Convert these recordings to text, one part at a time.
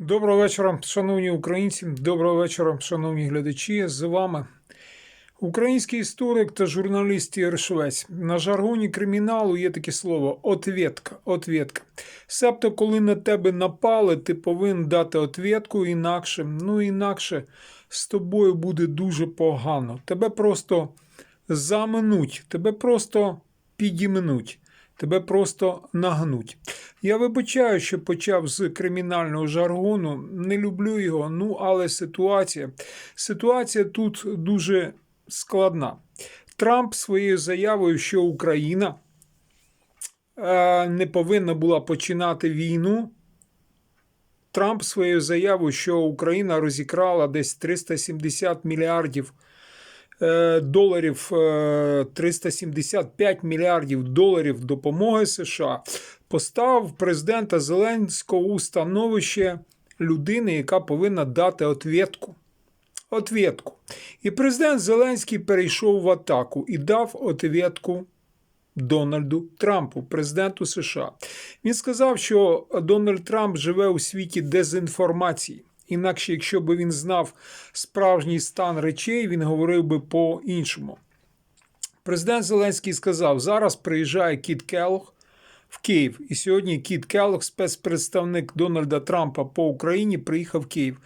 Доброго вечора, шановні українці. Доброго вечора, шановні глядачі. З вами український історик та журналіст Ігор Швець. На жаргоні криміналу є таке слово ответка. ответка. Себто, коли на тебе напали, ти повинен дати ответку, інакше, ну інакше з тобою буде дуже погано. Тебе просто заминуть, тебе просто підімнуть. Тебе просто нагнуть. Я вибачаю, що почав з кримінального жаргону. Не люблю його. Ну, але ситуація. Ситуація тут дуже складна. Трамп своєю заявою, що Україна е, не повинна була починати війну. Трамп своєю заявою, що Україна розікрала десь 370 мільярдів доларів, е, 375 мільярдів доларів допомоги США, поставив президента Зеленського у становище людини, яка повинна дати ответку. Ответку. І президент Зеленський перейшов в атаку і дав ответку Дональду Трампу, президенту США. Він сказав, що Дональд Трамп живе у світі дезінформації. Інакше, якщо б він знав справжній стан речей, він говорив би по-іншому. Президент Зеленський сказав: зараз приїжджає Кіт Келлог в Київ. І сьогодні Кіт Келлог, спецпредставник Дональда Трампа по Україні, приїхав в Київ.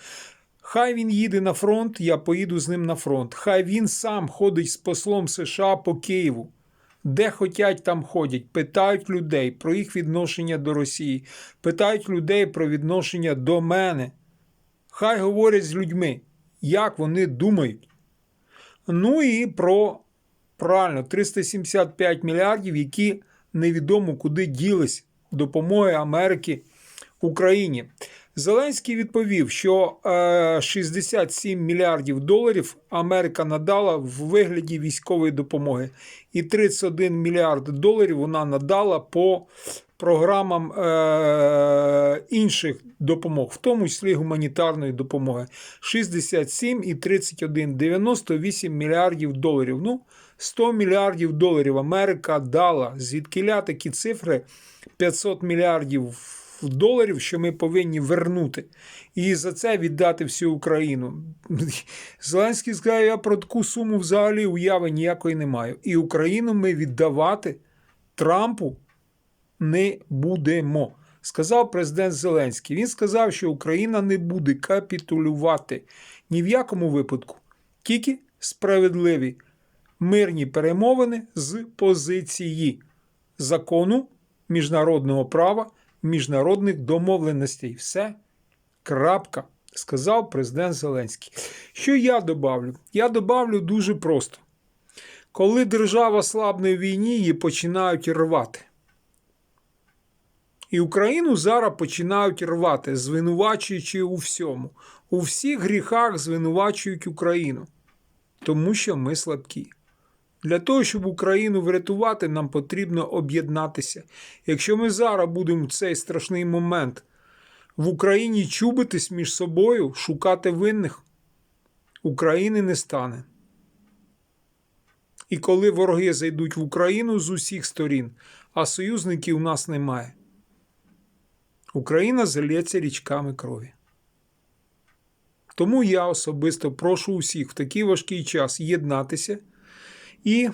Хай він їде на фронт, я поїду з ним на фронт. Хай він сам ходить з послом США по Києву. Де хотять, там ходять, питають людей про їх відношення до Росії, питають людей про відношення до мене. Хай говорять з людьми, як вони думають. Ну і про правильно 375 мільярдів, які невідомо куди ділись допомоги Америки Україні. Зеленський відповів, що е, 67 мільярдів доларів Америка надала в вигляді військової допомоги, і 31 мільярд доларів вона надала по програмам е, інших допомог, в тому числі гуманітарної допомоги. 67 і 31 – 98 мільярдів доларів. Ну, 100 мільярдів доларів Америка дала. Звідкиля такі цифри 500 мільярдів доларів, що ми повинні вернути, і за це віддати всю Україну. Зеленський сказав, я про таку суму взагалі уяви ніякої не маю. І Україну ми віддавати Трампу не будемо. Сказав президент Зеленський. Він сказав, що Україна не буде капітулювати ні в якому випадку, тільки справедливі мирні перемовини з позиції закону міжнародного права міжнародних домовленостей. Все. Крапка. Сказав президент Зеленський. Що я добавлю? Я добавлю дуже просто. Коли держава слабне в війні, її починають рвати. І Україну зараз починають рвати, звинувачуючи у всьому. У всіх гріхах звинувачують Україну. Тому що ми слабкі. Для того, щоб Україну врятувати, нам потрібно об'єднатися. Якщо ми зараз будемо в цей страшний момент в Україні чубитись між собою, шукати винних, України не стане. І коли вороги зайдуть в Україну з усіх сторін, а союзників у нас немає, Україна залється річками крові. Тому я особисто прошу усіх в такий важкий час єднатися. І,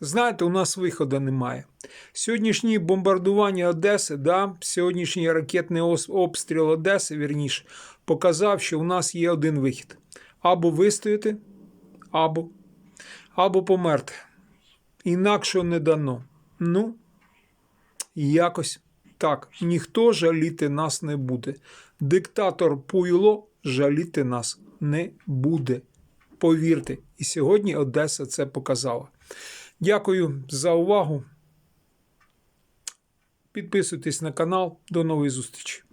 знаєте, у нас виходу немає. Сьогоднішні бомбардування Одеси, да, сьогоднішній ракетний обстріл Одеси, вірніше, показав, що у нас є один вихід: або вистояти, або, або померти. Інакше не дано. Ну, якось так. Ніхто жаліти нас не буде. Диктатор Пуйло жаліти нас не буде. Повірте, і сьогодні Одеса це показала. Дякую за увагу. Підписуйтесь на канал. До нової зустрічі!